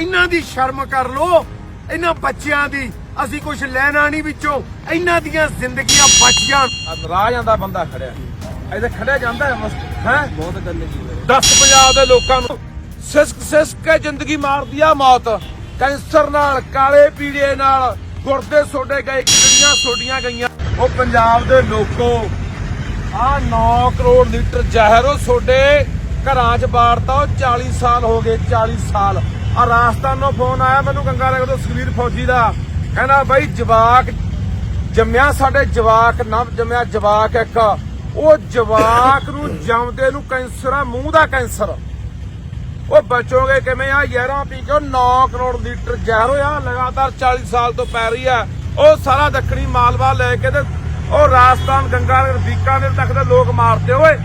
ਇਹਨਾਂ ਦੀ ਸ਼ਰਮ ਕਰ ਲੋ। ਇਹਨਾਂ ਬੱਚਿਆਂ ਦੀ ਅਸੀਂ ਕੁਝ ਲੈਣਾ ਨਹੀਂ ਵਿੱਚੋਂ। ਇਹਨਾਂ ਦੀਆਂ ਜ਼ਿੰਦਗੀਆਂ ਬਚ ਜਾਣ। ਰਾਹ ਜਾਂਦਾ ਬੰਦਾ ਖੜਿਆ। ਇਹਦੇ ਖੜਿਆ ਜਾਂਦਾ ਹੈ ਹੈ? ਬਹੁਤ ਗੰਦਗੀ ਹੈ ਦਸ ਪੰਜਾਬ ਦੇ ਲੋਕਾਂ ਨੂੰ ਸਿਸਕ ਸਿਸਕ ਕੇ ਜ਼ਿੰਦਗੀ ਮਾਰਦੀ ਆ ਮੌਤ। ਕੈਂਸਰ ਨਾਲ ਕਾਲੇ ਪੀੜੇ ਨਾਲ ਗੁਰਦੇ ਸੋਡੇ ਗਏ ਕਿਡਨੀਆਂ ਸੋਡੀਆਂ ਗਈਆਂ। ਉਹ ਪੰਜਾਬ ਦੇ ਲੋਕੋ ਆ 9 ਕਰੋੜ ਲੀਟਰ ਜ਼ਹਿਰ ਉਹ ਸੋਡੇ ਘਰਾਂ 'ਚ ਬਾੜਤਾ ਉਹ 40 ਸਾਲ ਹੋ ਗਏ 40 ਸਾਲ। ਆ ਰਾਜਸਥਾਨੋਂ ਫੋਨ ਆਇਆ, ਮੈਨੂੰ ਗੰਗਾ ਨਗਰ ਤੋਂ ਸੁਖਵੀਰ ਫੌਜੀ ਦਾ। ਕਹਿੰਦਾ, ਬਾਈ ਜਵਾਕ ਜੰਮਿਆ ਸਾਡੇ ਜਵਾਕ, ਨਵ ਜੰਮਿਆ ਜਵਾਕ ਇੱਕ। ਉਹ ਜਵਾਕ ਨੂੰ ਜੰਮਦੇ ਨੂੰ ਕੈਂਸਰ ਆ, ਮੂੰਹ ਦਾ ਕੈਂਸਰ। ਉਹ ਬਚੋਗੇ ਕਿਵੇਂ ਆ? ਯਾਰਾਂ ਪੀ ਕੇ 9 ਕਰੋੜ ਲੀਟਰ ਜ਼ਹਿਰ ਹੋਇਆ, ਲਗਾਤਾਰ 40 ਸਾਲ ਤੋਂ ਪੈ ਰਹੀ ਆ। ਉਹ ਸਾਰਾ ਦੱਖਣੀ ਮਾਲਵਾ ਲੈ ਕੇ ਤੇ ਉਹ ਰਾਜਸਥਾਨ ਗੰਗਾਨਗਰ ਬੀਕਾਨੇਰ ਤੱਕ ਦੇ ਲੋਕ ਮਾਰਦੇ ਓਏ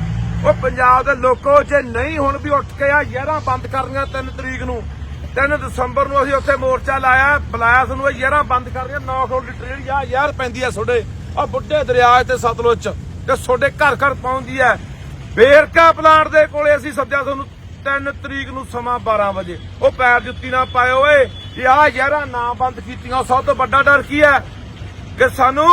ਉਹ ਪੰਜਾਬ ਦੇ ਲੋਕੋ ਜੇ ਨਹੀਂ, ਹੁਣ ਵੀ ਉੱਠ ਕੇ ਆ, ਯਾਰਾਂ ਬੰਦ ਕਰਨੀਆਂ 3 ਤਰੀਕ ਨੂੰ। 3 ਦਸੰਬਰ ਨੂੰ ਅਸੀਂ ਉੱਥੇ ਮੋਰਚਾ ਲਾਇਆ, ਬੁਲਾਇਆ ਤੁਹਾਨੂੰ ਇਹ ਯਾਰਾਂ ਬੰਦ ਕਰਨੀਆਂ 9 ਕਰੋੜ ਲੀਟਰ ਜਿਹੜੀ ਆ, ਯਾਰ ਪੈਂਦੀ ਆ ਤੁਹਾਡੇ, ਆ ਬੁੱਢੇ ਦਰਿਆ ਤੇ ਸਤਲੁਜ ਚ, ਤੇ ਤੁਹਾਡੇ ਘਰ ਘਰ ਪਹੁੰਚਦੀ ਆ। ਵੇਰਕਾ ਪਲਾਂਟ ਦੇ ਕੋਲੇ ਅਸੀਂ ਸੱਦਿਆ ਤੁਹਾਨੂੰ 3 ਤਰੀਕ ਨੂੰ ਸਮਾਂ 12 ਵਜੇ। ਉਹ ਪੈਰ ਜੁੱਤੀ ਨਾ ਪਾਏ ਓਏ ਇਹ ਆ ਯਾਰਾਂ ਨਾ ਬੰਦ ਕੀਤੀਆਂ ਸਭ ਤੋਂ ਵੱਡਾ ਡਰ ਕੀ ਹੈ ਕਿ ਸਾਨੂੰ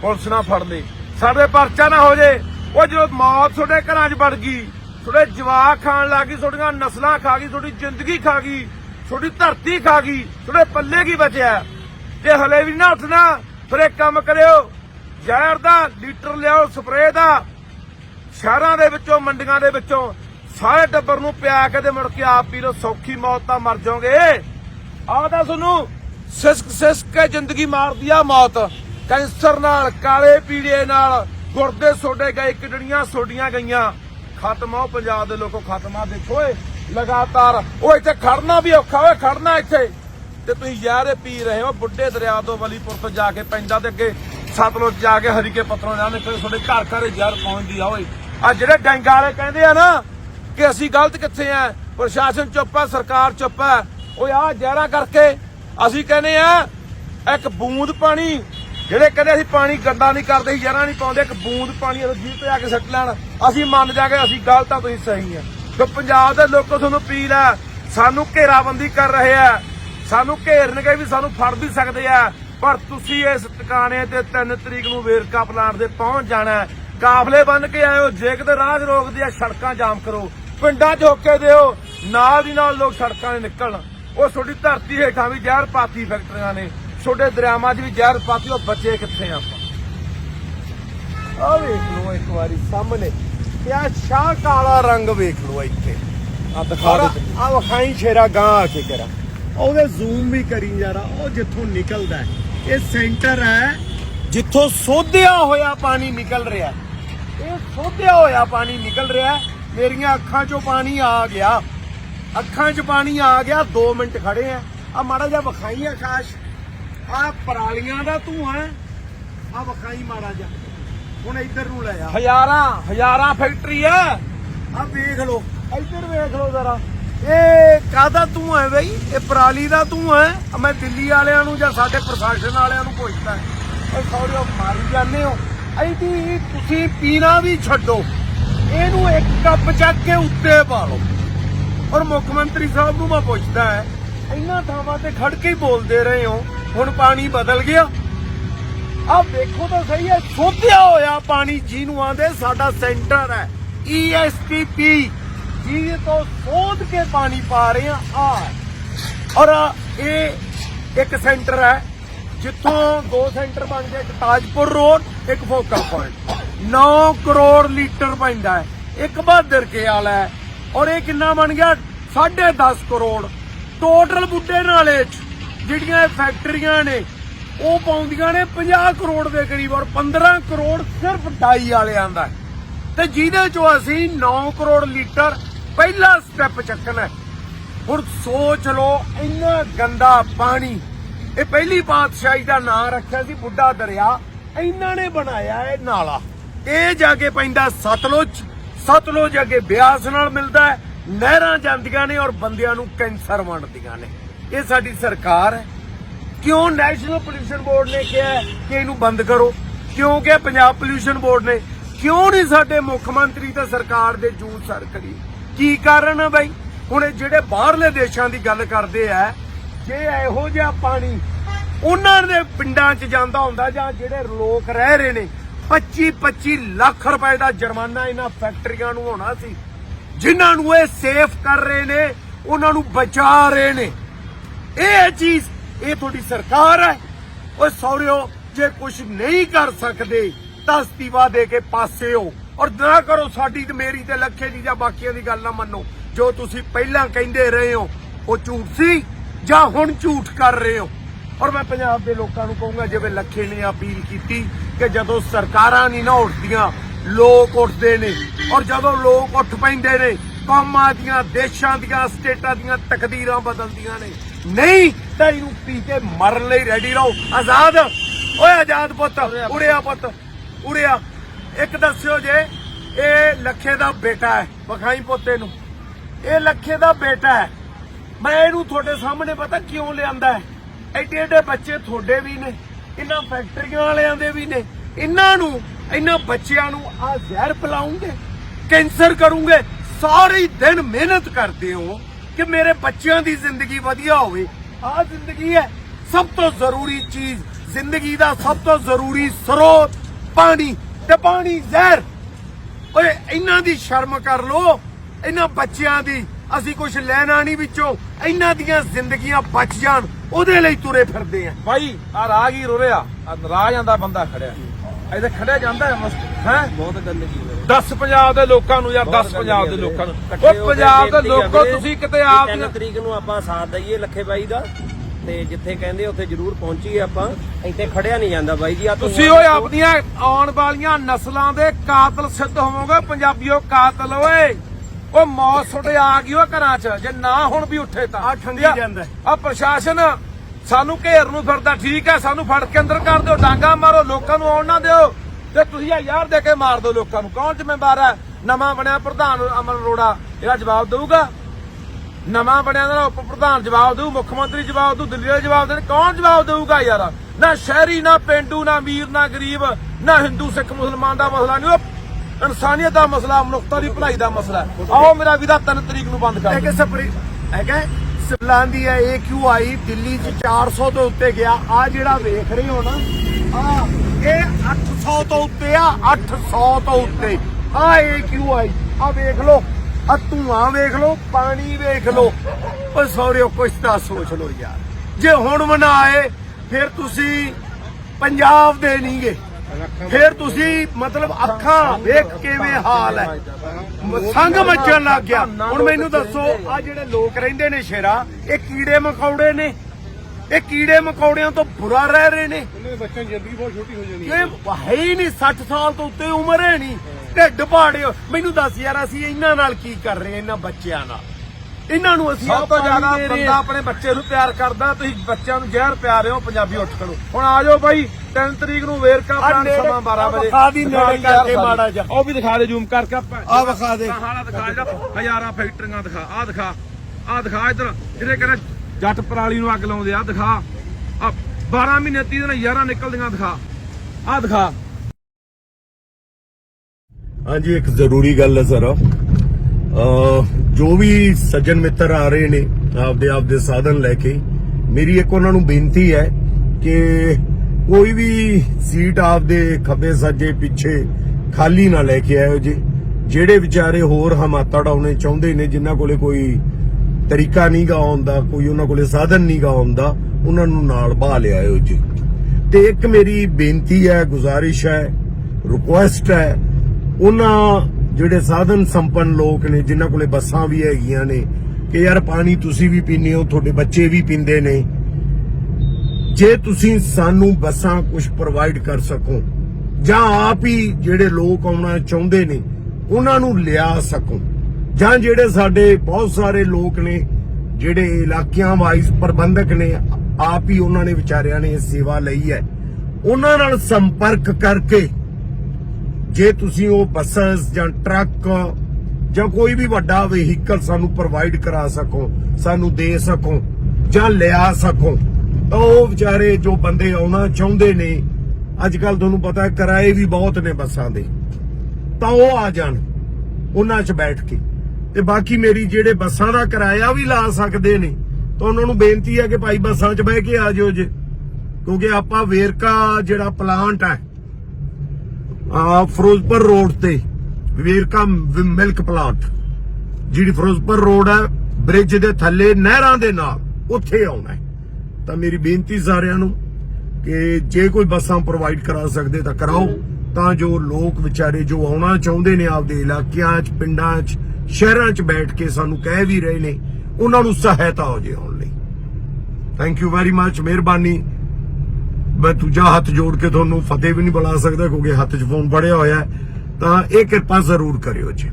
ਪੁਲਿਸ ਨਾ ਫੜ ਲੇ, ਸਾਡੇ ਪਰਚਾ ਨਾ ਹੋ ਜੇ। ਉਹ ਜਦੋਂ ਮੌਤ ਤੁਹਾਡੇ ਘਰਾਂ 'ਚ ਵੜ ਗਈ ਤੁਹਾਡੇ ਜਵਾਕ ਖਾਣ ਲੱਗੀ ਤੁਹਾਡੀਆਂ ਨਸਲਾਂ ਖਾ ਗਈ, ਤੁਹਾਡੀ ਜ਼ਿੰਦਗੀ ਖਾ ਗਈ, ਤੁਹਾਡੀ ਧਰਤੀ ਖਾ ਗਈ, ਤੁਹਾਡੇ ਪੱਲੇ ਕੀ ਬਚਿਆ? ਜੇ ਹਲੇ ਵੀ ਨਾ ਉੱਠਣਾ, ਫਿਰ ਇੱਕ ਕੰਮ ਕਰਿਓ, ਜ਼ਹਿਰ ਦਾ ਲੀਟਰ ਲਿਆਓ, ਸਪਰੇਅ ਦਾ। ਸ਼ਹਿਰਾਂ ਦੇ ਵਿੱਚੋਂ, ਮੰਡੀਆਂ ਦੇ ਵਿੱਚੋਂ, ਸਾਰੇ ਟੱਬਰ ਨੂੰ ਪਿਆ ਕੇ ਤੇ ਮੁੜ ਕੇ ਆਪ ਪੀ ਲੋ ਸੌਖੀ ਮੌਤ ਤਾਂ ਮਰ ਜਾਓਗੇ। ਆਹ ਤੁਹਾਨੂੰ ਸਿਸਕ ਸਿਸਕ ਕੇ ਜ਼ਿੰਦਗੀ ਮਾਰਦੀ ਆ ਮੌਤ। ਕੈਂਸਰ ਨਾਲ, ਕਾਲੇ ਪੀੜੇ ਨਾਲ, ਗੁਰਦੇ ਸੋਡੇ ਗਏ, ਕਿਡਨੀਆਂ ਸੋਡੀਆਂ ਗਈਆਂ। ਖਤਮ ਆ ਪੰਜਾਬ ਦੇ ਲੋਕੋ ਖਤਮ ਆ। ਦੇਖੋ ਏ ਲਗਾਤਾਰ। ਉਹ ਇੱਥੇ ਖੜਨਾ ਵੀ ਔਖਾ, ਓਏ ਖੜਨਾ ਇੱਥੇ। ਤੇ ਤੁਸੀਂ ਯਾਰੇ ਪੀ ਰਹੇ ਹੋ, ਬੁੱਢੇ ਦਰਿਆ ਤੋਂ ਵਲੀਪੁਰ ਤੋਂ ਜਾ ਕੇ ਪੈਂਦਾ ਤੇ ਅੱਗੇ ਸਤਲੁਜ ਜਾ ਕੇ ਹਰੀਕੇ ਪੱਤਰੋਂ ਜਾਣੇ ਫਿਰ ਤੁਹਾਡੇ ਘਰ ਘਰ ਜ਼ਹਿਰ ਪਹੁੰਚਦੀ ਆ, ਓਏ। ਆ ਜਿਹੜੇ ਡੰਗਾ ਵਾਲੇ ਕਹਿੰਦੇ ਆ ਨਾ ਕਿ ਅਸੀਂ ਗਲਤ ਕਿੱਥੇ ਆ, ਪ੍ਰਸ਼ਾਸਨ ਚੁੱਪ ਆ, ਸਰਕਾਰ ਚੁੱਪ ਆ। ਓਏ ਆ ਜ਼ਹਿਰਾ ਕਰਕੇ ਅਸੀਂ ਕਹਿੰਦੇ ਆ, ਇੱਕ ਬੂੰਦ ਪਾਣੀ ਜਿਹੜੇ ਕਹਿੰਦੇ ਅਸੀਂ ਪਾਣੀ ਗੰਦਾ ਨਹੀਂ ਕਰਦੇ, ਜ਼ਹਿਰਾਂ ਨਹੀਂ ਪਾਉਂਦੇ, ਇੱਕ ਬੂੰਦ ਪਾਣੀ ਉਹ ਜੀਭ ਤੇ ਆ ਕੇ ਸੱਟ ਲੈਣ, ਅਸੀਂ ਮੰਨ ਜਾਗੇ ਅਸੀਂ ਗਲਤ ਆ, ਤੁਸੀਂ ਸਹੀ ਆ। ਤੇ ਪੰਜਾਬ ਦੇ ਲੋਕੋ ਤੁਹਾਨੂੰ ਅਪੀਲ ਆ, ਸਾਨੂੰ ਘੇਰਾਬੰਦੀ ਕਰ ਰਹੇ ਆ, ਸਾਨੂੰ ਘੇਰਨਗੇ ਵੀ ਸਾਨੂੰ ਫੜ ਵੀ ਸਕਦੇ ਆ, ਪਰ ਤੁਸੀਂ ਇਸ ਟਿਕਾਣੇ ਤੇ 3 ਤਰੀਕ ਨੂੰ ਵੇਰਕਾ ਪਲਾਂਟ ਦੇ ਪਹੁੰਚ ਜਾਣਾ ਕਾਫਲੇ ਬੰਨ ਕੇ ਆਇਓ, ਜੇ ਕਿਤੇ ਰਾਹ ਰੋਕਦੇ ਆ, ਸੜਕਾਂ ਜਾਮ ਕਰੋ। ਪਿੰਡਾਂ 'ਚ ਹੋਕੇ ਦਿਓ, ਨਾਲ ਦੀ ਨਾਲ ਲੋਕ ਸੜਕਾਂ 'ਤੇ ਨਿਕਲਣ। ਉਹ ਤੁਹਾਡੀ ਧਰਤੀ ਹੇਠਾਂ ਵੀ ਜ਼ਹਿਰ ਪਾਤੀ ਫੈਕਟਰੀਆਂ ਨੇ। ਛੋਟੇ ਦਰਿਆਵਾਂ 'ਚ ਵੀ ਜ਼ਹਿਰ ਪਾਤੀ ਉਹ ਬੱਚੇ ਕਿੱਥੇ ਆ ਆਪਾਂ? ਆ ਵੇਖ ਲਓ ਇੱਕ ਵਾਰੀ ਸਾਹਮਣੇ। ਤੇ ਆ ਸ਼ਾਹ ਕਾਲਾ ਰੰਗ ਵੇਖ ਲਓ ਇੱਥੇ। ਆ ਦਿਖਾ ਦੇ ਆ ਵਖਾਈ ਸ਼ੇਰਾ ਗਾਂ ਆ ਕੇ ਕਰਾ। ਉਹਦੇ ਜ਼ੂਮ ਵੀ ਕਰੀ ਯਾਰਾ ਉਹ ਜਿੱਥੋਂ ਨਿਕਲਦਾ। ਇਹ ਸੈਂਟਰ ਹੈ ਜਿੱਥੋਂ ਸੋਧਿਆ ਹੋਇਆ ਪਾਣੀ ਨਿਕਲ ਰਿਹਾ। ਇਹ ਸੋਧਿਆ ਹੋਇਆ ਪਾਣੀ ਨਿਕਲ ਰਿਹਾ। ਮੇਰੀਆਂ ਅੱਖਾਂ 'ਚੋਂ ਪਾਣੀ ਆ ਗਿਆ। ਅੱਖਾਂ 'ਚ ਪਾਣੀ ਆ ਗਿਆ। 2 ਮਿੰਟ ਖੜੇ ਆ। ਆ ਮਾੜਾ ਜਿਹਾ ਵਿਖਾਈ ਆਕਾਸ਼। ਆ ਪਰਾਲੀਆਂ ਦਾ ਧੂਆਂ ਆ ਵਿਖਾਈ ਮਾੜਾ ਜਿਹਾ। ਹੁਣ ਇੱਧਰ ਨੂੰ ਲੈ ਆ। ਹਜ਼ਾਰਾਂ ਹਜ਼ਾਰਾਂ ਫੈਕਟਰੀ ਆ। ਆ ਵੇਖ ਲਓ ਇੱਧਰ ਵੇਖ ਲਓ ਜ਼ਰਾ। ਇਹ ਕਾਹਦਾ ਤੂੰ ਹੈ ਬਈ? ਇਹ ਪਰਾਲੀ ਦਾ ਤੂੰ ਹੈ। ਮੈਂ ਦਿੱਲੀ ਵਾਲਿਆਂ ਨੂੰ ਜਾਂ ਸਾਡੇ ਪ੍ਰਸ਼ਾਸਨ ਵਾਲਿਆਂ ਨੂੰ ਪੁੱਛਦਾ ਓਏ ਸੌਰਿਓ ਮਾਰੀ ਜਾਂਦੇ ਹੋ। ਐਡੀ ਤੁਸੀਂ ਪੀਣਾ ਵੀ ਛੱਡੋ। ਇਹਨੂੰ ਇੱਕ ਕੱਪ ਚੱਕ ਕੇ ਉੱਤੇ ਪਾ ਲਓ। ਔਰ ਮੁੱਖ ਮੰਤਰੀ ਸਾਹਿਬ ਨੂੰ ਮੈਂ ਪੁੱਛਦਾ ਹੈ ਇਹਨਾਂ ਥਾਵਾਂ ਤੇ ਖੜ ਕੇ ਹੀ ਬੋਲਦੇ ਰਹੇ ਹੋ। ਹੁਣ ਪਾਣੀ ਬਦਲ ਗਿਆ। ਆ ਵੇਖੋ ਤਾਂ ਸਹੀ ਹੈ, ਸੋਧਿਆ ਹੋਇਆ ਪਾਣੀ ਜਿਹਨੂੰ ਆਂਦੇ ਸਾਡਾ ਸੈਂਟਰ ਹੈ E ESTP ਜੀ ਤੋਂ ਸੋਧ ਕੇ ਪਾਣੀ ਪਾ ਰਹੇ ਆ ਆ ਔਰ ਇਹ ਇੱਕ ਸੈਂਟਰ ਹੈ, ਜਿੱਥੋਂ ਦੋ ਸੈਂਟਰ ਬਣ ਗਏ, ਇੱਕ ਤਾਜਪੁਰ ਰੋਡ, ਇੱਕ ਫੋਕਲ ਪੁਆਇੰਟ। 9 ਕਰੋੜ ਲੀਟਰ ਪੈਂਦਾ ਹੈ, ਇੱਕ ਬਹਾਦਰ ਕੇ ਵਾਲਾ ਹੈ। ਔਰ ਇਹ ਕਿੰਨਾ ਬਣ ਗਿਆ? 10.5 ਕਰੋੜ। ਟੋਟਲ ਬੁੱਢੇ ਨਾਲੇ ਚ। ਜਿਹੜੀਆਂ ਫੈਕਟਰੀਆਂ ਨੇ, ਉਹ ਪਾਉਂਦੀਆਂ ਨੇ 50 ਕਰੋੜ ਦੇ ਕਰੀਬ ਔਰ 15 ਕਰੋੜ ਸਿਰਫ ਡਾਈ ਵਾਲਿਆਂ ਦਾ ਤੇ ਜਿਹਦੇ ਚੋਂ ਅਸੀਂ 9 ਕਰੋੜ ਲੀਟਰ ਪਹਿਲਾ ਸਟੈਪ ਚੱਕਣਾ ਹੁਣ ਸੋਚ ਲਓ, ਇੰਨਾ ਗੰਦਾ ਪਾਣੀ, ਇਹ ਪਹਿਲੀ ਪਾਤਸ਼ਾਹੀ ਦਾ ਨਾਂ ਰੱਖਿਆ ਸੀ ਬੁੱਢਾ ਦਰਿਆ ਇਹਨਾਂ ਨੇ ਬਣਾਇਆ ਇਹ ਨਾਲਾ। ਇਹ ਜਾ ਕੇ ਪੈਂਦਾ ਸਤਲੁਜ ਸਤਲੁਜ ਅੱਗੇ ਬਿਆਸ ਨਾਲ ਮਿਲਦਾ ਹੈ, ਨਹਿਰਾਂ ਜਾਂਦੀਆਂ ਨੇ ਔਰ ਬੰਦਿਆਂ ਨੂੰ ਕੈਂਸਰ ਵੰਡਦੀਆਂ ਨੇ। ਇਹ ਸਾਡੀ ਸਰਕਾਰ ਹੈ। ਕਿਉਂ ਨੈਸ਼ਨਲ ਪੋਲੂਸ਼ਨ ਬੋਰਡ ਨੇ ਕਿਹਾ ਕਿ ਇਹਨੂੰ ਬੰਦ ਕਰੋ? ਕਿਉਂ ਕਿ ਪੰਜਾਬ ਪੋਲੂਸ਼ਨ ਬੋਰਡ ਨੇ? ਕਿਉਂ ਨਹੀਂ ਸਾਡੇ ਮੁੱਖ ਮੰਤਰੀ ਤੇ ਸਰਕਾਰ ਦੇ ਜੂਝ ਸਰ ਕਰੀ? ਕੀ ਕਾਰਨ ਹੈ ਬਾਈ? ਹੁਣ ਜਿਹੜੇ ਬਾਹਰਲੇ ਦੇਸ਼ਾਂ ਦੀ ਗੱਲ ਕਰਦੇ ਆ, ਜੇ ਇਹੋ ਜਿਹਾ ਪਾਣੀ ਉਹਨਾਂ ਦੇ ਪਿੰਡਾਂ 'ਚ ਜਾਂਦਾ ਹੁੰਦਾ ਜਾਂ ਜਿਹੜੇ ਲੋਕ ਰਹਿ ਰਹੇ ਨੇ 25 25 ਲੱਖ ਰੁਪਏ ਦਾ ਜੁਰਮਾਨਾ ਇਹਨਾਂ ਫੈਕਟਰੀਆਂ ਨੂੰ ਹੋਣਾ ਸੀ। ਜਿਨ੍ਹਾਂ ਨੂੰ ਇਹ ਸੇਫ ਕਰ ਰਹੇ ਨੇ, ਉਹਨਾਂ ਨੂੰ ਬਚਾ ਰਹੇ ਨੇ। ਇਹ ਚੀਜ਼, ਇਹ ਤੁਹਾਡੀ ਸਰਕਾਰ ਹੈ। ਓਏ ਸੌਰਿਓ ਜੇ ਕੁਝ ਨਹੀਂ ਕਰ ਸਕਦੇ, ਤਾਂ ਅਸਤੀਫਾ ਦੇ ਕੇ ਪਾਸੇ ਹੋ। ਔਰ ਨਾ ਕਰੋ ਸਾਡੀ ਤੇ ਮੇਰੀ ਤੇ ਲੱਖੇ ਦੀ ਜਾਂ ਬਾਕੀਆਂ ਦੀ ਗੱਲ ਨਾ ਮੰਨੋ। ਜੋ ਤੁਸੀਂ ਪਹਿਲਾਂ ਕਹਿੰਦੇ ਰਹੇ ਹੋ, ਉਹ ਝੂਠ ਸੀ ਜਾਂ ਹੁਣ ਝੂਠ ਕਰ ਰਹੇ ਹੋ? ਔਰ ਮੈਂ ਪੰਜਾਬ ਦੇ ਲੋਕਾਂ ਨੂੰ ਕਹੂੰਗਾ, ਜਿਵੇਂ ਲੱਖੇ ਨੇ ਅਪੀਲ ਕੀਤੀ ਕਿ ਜਦੋਂ ਸਰਕਾਰਾਂ ਨਹੀਂ ਨਾ ਉੱਠਦੀਆਂ, ਲੋਕ ਉੱਠਦੇ ਨੇ। ਔਰ ਜਦੋਂ ਲੋਕ ਉੱਠ ਪੈਂਦੇ ਨੇ, ਕੌਮਾਂ ਦੀਆਂ, ਦੇਸ਼ਾਂ ਦੀਆਂ, ਸਟੇਟਾਂ ਦੀਆਂ ਤਕਦੀਰਾਂ ਬਦਲਦੀਆਂ ਨੇ। ਨਹੀਂ ਤਾਂ ਇਹਨੂੰ ਪੀ ਮਰਨ ਲਈ ਰੈਡੀ ਰਹੋ। ਆਜ਼ਾਦ। ਓਏ ਆਜ਼ਾਦ ਪੁੱਤ, ਉੜਿਆ ਪੁੱਤ, ਉੜਿਆ। ਇੱਕ ਦੱਸਿਓ ਜੇ, ਇਹ ਲੱਖੇ ਦਾ ਬੇਟਾ ਹੈ, ਵਿਖਾਈ ਪੋਤੇ ਨੂੰ। ਇਹ ਲੱਖੇ ਦਾ ਬੇਟਾ ਹੈ। ਮੈਂ ਇਹਨੂੰ ਤੁਹਾਡੇ ਸਾਹਮਣੇ ਪਤਾ ਕਿਉਂ ਲਿਆਂਦਾ ਹੈ? ਐਡੇ ਐਡੇ ਬੱਚੇ ਤੁਹਾਡੇ ਵੀ ਨੇ, ਇਹਨਾਂ ਫੈਕਟਰੀਆਂ ਵਾਲਿਆਂ ਦੇ ਵੀ ਨੇ। ਇਹਨਾਂ ਨੂੰ, ਇਹਨਾਂ ਬੱਚਿਆਂ ਨੂੰ ਆ ਜ਼ਹਿਰ ਪਿਲਾਉਂਗੇ, ਕੈਂਸਰ ਕਰੂੰਗੇ, ਸਾਰੇ ਦਿਨ ਮਿਹਨਤ ਕਰਦੇ ਹੋ। ਕਿ ਮੇਰੇ ਬੱਚਿਆਂ ਦੀ ਜ਼ਿੰਦਗੀ ਵਧੀਆ ਹੋਵੇ। ਆ ਜ਼ਿੰਦਗੀ ਹੈ ਸਭ ਤੋਂ ਜ਼ਰੂਰੀ ਚੀਜ਼। ਜ਼ਿੰਦਗੀ ਦਾ ਸਭ ਤੋਂ ਜ਼ਰੂਰੀ ਸਰੋਤ ਪਾਣੀ ਤੇ ਪਾਣੀ ਜ਼ਹਿਰ। ਓਏ ਇਹਨਾਂ ਦੀ ਸ਼ਰਮ ਕਰ ਲੋ ਇਹਨਾਂ ਬੱਚਿਆਂ ਦੀ ਅਸੀਂ ਕੁਝ ਲੈਣਾ ਨਹੀਂ ਵਿੱਚੋਂ। ਇਹਨਾਂ ਦੀਆਂ ਜ਼ਿੰਦਗੀਆਂ ਬਚ ਜਾਣ। ਉਹਦੇ ਲਈ ਤੁਰੇ ਫਿਰਦੇ ਆ। ਭਾਈ ਆ ਰਾਹਗੀਰ ਹੋ ਰਿਹਾ? ਆ ਨਾਰਾਜ਼ ਜਾਂਦਾ ਬੰਦਾ ਖੜਿਆ। ਇਹਦੇ ਖੜਿਆ ਜਾਂਦਾ ਹੈ ਹੈ? ਬਹੁਤ ਗੰਦਗੀ। 10 ਪੰਜਾਬ ਦੇ ਲੋਕਾਂ ਨੂੰ ਯਾਰ 10 ਪੰਜਾਬ ਦੇ ਲੋਕਾਂ ਨੂੰ। ਉਹ ਪੰਜਾਬ ਦੇ ਲੋਕੋ ਤੁਸੀਂ ਕਿਤੇ ਆਪ ਤਿੰਨ ਤਰੀਕ ਨੂੰ ਆਪਾਂ ਸਾਥ ਦਈਏ ਲੱਖੇ ਬਾਈ ਦਾ। ਤੇ ਜਿੱਥੇ ਕਹਿੰਦੇ ਉੱਥੇ ਜ਼ਰੂਰ ਪਹੁੰਚੀਏ ਆਪਾਂ। ਇੱਥੇ ਖੜਿਆ ਨਹੀਂ ਜਾਂਦਾ ਬਾਈ ਜੀ ਆ ਤੁਸੀਂ ਓਏ ਆਪਣੀਆਂ ਆਉਣ ਵਾਲੀਆਂ ਨਸਲਾਂ ਦੇ ਕਾਤਲ ਸਿੱਧ ਹੋਵੋਗੇ ਪੰਜਾਬੀਓ ਕਾਤਲ ਓਏ। ਉਹ ਮੌਤ ਤੁਹਾਡੇ ਆ ਗਈ ਓ ਘਰਾਂ 'ਚ ਜੇ ਨਾ ਹੁਣ ਵੀ ਉੱਠੇ ਤਾਂ। ਆਹ ਠੰਗੀ ਜਾਂਦਾ। ਆ ਪ੍ਰਸ਼ਾਸਨ ਸਾਨੂੰ ਘੇਰ ਨੂੰ ਫਿਰਦਾ ਠੀਕ ਹੈ ਸਾਨੂੰ ਫੜ ਕੇ ਅੰਦਰ ਕਰ ਦਿਓ ਡਾਂਗਾ ਮਾਰੋ ਲੋਕਾਂ ਨੂੰ ਆਉਣ ਨਾ ਦਿਓ। ਤੇ ਤੁਸੀਂ ਆ ਯਾਰ ਦੇ ਕੇ ਮਾਰ ਦਿਓ ਲੋਕਾਂ ਨੂੰ। ਕੌਣ ਜ਼ਿੰਮੇਵਾਰ ਹੈ? ਨਵਾਂ ਬਣਿਆ ਪ੍ਰਧਾਨ ਅਮਰ ਅਰੋੜਾ ਇਹਦਾ ਜਵਾਬ ਦੇਊਗਾ? ਨਵਾਂ ਬਣਿਆ ਦਾ ਉਪ ਪ੍ਰਧਾਨ ਜਵਾਬ ਦੇਊ ਮੁੱਖ ਮੰਤਰੀ ਜਵਾਬ ਦੇਊ ਦਿੱਲੀ ਵਾਲੇ ਜਵਾਬ ਦੇਣ। ਕੌਣ ਜਵਾਬ ਦੇਊਗਾ ਯਾਰ? ਨਾ ਸ਼ਹਿਰੀ ਨਾ ਪਿੰਡੂ ਨਾ ਅਮੀਰ ਨਾ ਗਰੀਬ ਨਾ ਹਿੰਦੂ ਸਿੱਖ ਮੁਸਲਮਾਨ ਦਾ ਮਸਲਾ ਨਹੀਂ। ਉਹ ਇਨਸਾਨੀਅਤ ਦਾ ਮਸਲਾ ਮਨੁੱਖਤਾ ਦੀ ਭਲਾਈ ਦਾ ਮਸਲਾ। ਆਓ ਮੇਰਾ ਵੀਰਾ 3 ਤਰੀਕ ਨੂੰ ਬੰਦ ਕਰ ਇਹ ਕਿ ਸਪਰੀ ਹੈਗਾ ਸਿਵਲਾਂ ਦੀ ਹੈ AQI ਦਿੱਲੀ ਚ 400 ਤੋਂ ਉੱਤੇ ਗਿਆ। ਆ ਜਿਹੜਾ ਵੇਖ ਰਹੇ ਹੋ ਨਾ ਆ ਇਹ 800 ਤੋਂ ਉੱਤੇ ਆ 800 ਤੋਂ ਉੱਤੇ। ਆ AQI ਆ ਵੇਖ ਲਓ ਆ ਧੂਆਂ ਵੇਖ ਲਓ, ਪਾਣੀ ਵੇਖ ਲਓ। ਓ ਸੌਰਿਓ ਕੁਛ ਤਾਂ ਸੋਚ ਲਓ ਯਾਰ। ਜੇ ਹੁਣ ਮਨਾ ਫਿਰ ਤੁਸੀਂ ਪੰਜਾਬ ਦੇ ਨਹੀਂਗੇ। ਫਿਰ ਤੁਸੀਂ ਮਤਲਬ ਅੱਖਾਂ ਵੇਖ ਕਿਵੇਂ ਹਾਲ ਹੈ। ਸੰਗ ਮੱਚਣ ਲੱਗ ਗਿਆ। ਹੁਣ ਮੈਨੂੰ ਦੱਸੋ ਆ ਜਿਹੜੇ ਲੋਕ ਰਹਿੰਦੇ ਨੇ ਸ਼ੇਰਾ, ਇਹ ਕੀੜੇ ਮਕੌੜੇ ਨੇ? ਇਹ ਕੀੜੇ ਮਕੌੜਿਆਂ ਤੋਂ ਬੁਰਾ ਰਹਿ ਰਹੇ ਨੇ। ਉਹਨਾਂ ਦੇ ਬੱਚਿਆਂ ਦੀ ਜ਼ਿੰਦਗੀ ਬਹੁਤ ਛੋਟੀ ਹੋ ਜਾਣੀ ਇਹ ਹੈ ਹੀ ਨਹੀਂ 60 ਸਾਲ ਤੋਂ ਉੱਤੇ ਉਮਰ ਹੈ ਨਹੀਂ। ਢਿੱਡ ਪਾੜੇ ਮੈਨੂੰ ਦੱਸ ਯਾਰ ਅਸੀਂ ਇਹਨਾਂ ਨਾਲ ਕੀ ਕਰ ਰਹੇ ਹਾਂ ਇਹਨਾਂ ਬੱਚਿਆਂ ਨਾਲ? ਇਹਨਾਂ ਨੂੰ ਅਸੀਂ ਸਭ ਤੋਂ ਜ਼ਿਆਦਾ ਬੰਦਾ ਆਪਣੇ ਬੱਚੇ ਨੂੰ ਪਿਆਰ ਕਰਦਾ ਤੁਸੀਂ ਬੱਚਿਆਂ ਨੂੰ ਜ਼ਹਿਰ ਪਿਆ ਰਹੇ ਹੋ ਪੰਜਾਬੀ ਉੱਠ ਖੜੋ। ਹੁਣ ਆ ਜਾਓ ਬਾਈ 3 ਤਰੀਕ ਨੂੰ ਵੇਰਕਾ ਨੇੜੇ- ਸਮਾਂ 12 ਵਜੇ। ਦੀ ਨੇੜੇ ਕਰਕੇ। ਮਾੜਾ ਜਿਹਾ। ਉਹ ਵੀ ਦਿਖਾ ਦੇ ਜ਼ੂਮ ਕਰਕੇ ਆਹ ਵਿਖਾ ਦੇ। ਹਾਲਾ ਦਿਖਾ ਜਿਹੜਾ ਹਜ਼ਾਰਾਂ ਫੈਕਟਰੀਆਂ ਦਿਖਾ ਆ ਦਿਖਾ। ਆ ਦਿਖਾ ਇਧਰ ਜਿਹੜੇ ਕਹਿੰਦੇ ਜੱਟ ਪਰਾਲੀ ਨੂੰ ਅੱਗ ਲਾਉਂਦੇ ਆ ਦਿਖਾ। ਆ 12 ਮਹੀਨੇ 30 ਦਿਨ ਹਜ਼ਾਰਾਂ ਨਿਕਲਦੀਆਂ, ਦਿਖਾ। ਆ ਦਿਖਾ। ਹਾਂਜੀ, ਇੱਕ ਜ਼ਰੂਰੀ ਗੱਲ ਹੈ ਸਰ ਜੋ ਵੀ ਸੱਜਣ ਮਿੱਤਰ ਆ ਰਹੇ ਨੇ, ਆਪਦੇ ਆਪਦੇ ਸਾਧਨ ਲੈ ਕੇ, ਮੇਰੀ ਇੱਕ ਉਹਨਾਂ ਨੂੰ ਬੇਨਤੀ ਹੈ ਕਿ ਕੋਈ ਵੀ ਸੀਟ ਆਪਦੇ ਖੱਬੇ ਸੱਜੇ ਪਿੱਛੇ ਖਾਲੀ ਨਾ ਲੈ ਕੇ ਆਇਓ ਜੀ। ਜਿਹੜੇ ਵਿਚਾਰੇ ਹੋਰ ਹਮਾਤਾ ਡਾਉਣੇ ਚਾਹੁੰਦੇ ਨੇ, ਜਿਨ੍ਹਾਂ ਕੋਲੇ ਕੋਈ ਤਰੀਕਾ ਨਹੀਂ ਗਾ ਆਉਂਦਾ, ਕੋਈ ਉਹਨਾਂ ਕੋਲੇ ਸਾਧਨ ਨਹੀਂ ਗਾ ਆਉਂਦਾ, ਉਹਨਾਂ ਨੂੰ ਨਾਲ ਬਾਹ ਲਿਆਇਓ ਜੀ। ਤੇ ਇੱਕ ਮੇਰੀ ਬੇਨਤੀ ਹੈ, ਗੁਜ਼ਾਰਿਸ਼ ਹੈ ਰਿਕੁਐਸਟ ਹੈ, ਉਹਨਾਂ ਜਿਹੜੇ ਸਾਧਨ ਸੰਪੰਨ ਲੋਕ ਨੇ, ਜਿਨ੍ਹਾਂ ਕੋਲੇ ਬੱਸਾਂ ਵੀ ਹੈਗੀਆਂ ਨੇ, ਕਿ ਯਾਰ ਪਾਣੀ ਤੁਸੀਂ ਵੀ ਪੀਂਦੇ ਹੋ, ਤੁਹਾਡੇ ਬੱਚੇ ਵੀ ਪੀਂਦੇ ਨੇ, ਜੇ ਤੁਸੀਂ ਸਾਨੂੰ ਬੱਸਾਂ ਕੁਝ ਪ੍ਰੋਵਾਈਡ ਕਰ ਸਕੋ, ਜਾਂ ਆਪ ਹੀ ਜਿਹੜੇ ਲੋਕ ਆਉਣਾ ਚਾਹੁੰਦੇ ਨੇ, ਉਹਨਾਂ ਨੂੰ ਲਿਆ ਸਕੋ। ਜਾਂ ਜਿਹੜੇ ਸਾਡੇ ਬਹੁਤ ਸਾਰੇ ਲੋਕ ਨੇ, ਜਿਹੜੇ ਇਲਾਕਿਆਂ ਵਾਈਜ਼ ਪ੍ਰਬੰਧਕ ਨੇ, ਆਪ ਹੀ ਉਹਨਾਂ ਨੇ ਵਿਚਾਰਿਆਂ ਨੇ ਸੇਵਾ ਲਈ ਹੈ। ਉਹਨਾਂ ਨਾਲ ਸੰਪਰਕ ਕਰਕੇ ਜੇ ਤੁਸੀਂ ਉਹ ਬੱਸਸ ਜਾਂ ਟਰੱਕ ਜਾਂ ਕੋਈ ਵੀ ਵੱਡਾ ਵਹੀਕਲ ਸਾਨੂੰ ਪ੍ਰੋਵਾਈਡ ਕਰਾ ਸਕੋ, ਸਾਨੂੰ ਦੇ ਸਕੋ ਜਾਂ ਲਿਆ ਸਕੋ, ਤਾਂ ਉਹ ਵਿਚਾਰੇ ਜੋ ਬੰਦੇ ਆਉਣਾ ਚਾਹੁੰਦੇ ਨੇ ਅੱਜ ਕੱਲ ਤੁਹਾਨੂੰ ਪਤਾ ਕਿਰਾਏ ਵੀ ਬਹੁਤ ਨੇ ਬੱਸਾਂ ਦੇ, ਤਾਂ ਉਹ ਆ ਜਾਣ, ਉਹਨਾਂ 'ਚ ਬੈਠ ਕੇ। ਤੇ ਬਾਕੀ ਮੇਰੀ ਜਿਹੜੇ ਬੱਸਾਂ ਦਾ ਕਿਰਾਇਆ ਵੀ ਲਾ ਸਕਦੇ ਨੇ, ਤਾਂ ਉਹਨਾਂ ਨੂੰ ਬੇਨਤੀ ਹੈ ਕਿ ਭਾਈ ਬੱਸਾਂ 'ਚ ਬਹਿ ਕੇ ਆ ਜਾਓ ਜੇ। ਕਿਉਂਕਿ ਆਪਾਂ ਵੇਰਕਾ ਜਿਹੜਾ ਪਲਾਂਟ ਹੈ, ਆ ਫਿਰੋਜ਼ਪੁਰ ਰੋਡ ਤੇ, ਵੇਰਕਾ ਮਿਲਕ ਪਲਾਂਟ ਜਿਹੜੀ ਫਿਰੋਜ਼ਪੁਰ ਰੋਡ ਹੈ ਬ੍ਰਿਜ ਦੇ ਥੱਲੇ ਨਹਿਰਾਂ ਦੇ ਨਾਲ, ਉੱਥੇ ਆਉਣਾ ਤਾਂ ਮੇਰੀ ਬੇਨਤੀ ਸਾਰਿਆਂ ਨੂੰ ਕਿ ਜੇ ਕੋਈ ਬੱਸਾਂ ਪ੍ਰੋਵਾਈਡ ਕਰਾ ਸਕਦੇ ਤਾਂ ਕਰਾਓ। ਤਾਂ ਜੋ ਲੋਕ ਵਿਚਾਰੇ ਜੋ ਆਉਣਾ ਚਾਹੁੰਦੇ ਨੇ ਆਪਦੇ ਇਲਾਕਿਆਂ 'ਚ, ਪਿੰਡਾਂ 'ਚ, ਸ਼ਹਿਰਾਂ 'ਚ ਬੈਠ ਕੇ ਸਾਨੂੰ ਕਹਿ ਵੀ ਰਹੇ ਨੇ, ਉਹਨਾਂ ਨੂੰ ਸਹਾਇਤਾ ਹੋ ਜੇ ਆਉਣ ਲਈ। ਥੈਂਕ ਯੂ ਵੈਰੀ ਮੱਚ ਮਿਹਰਬਾਨੀ। ਮੈਂ ਦੂਜਾ ਹੱਥ ਜੋੜ ਕੇ ਤੁਹਾਨੂੰ ਫਤਿਹ ਵੀ ਨਹੀਂ ਬੁਲਾ ਸਕਦਾ ਕਿਉਂਕਿ ਹੱਥ 'ਚ ਫੋਨ ਫੜਿਆ ਹੋਇਆ ਤਾਂ ਇਹ ਕਿਰਪਾ ਜ਼ਰੂਰ ਕਰਿਓ ਜੀ।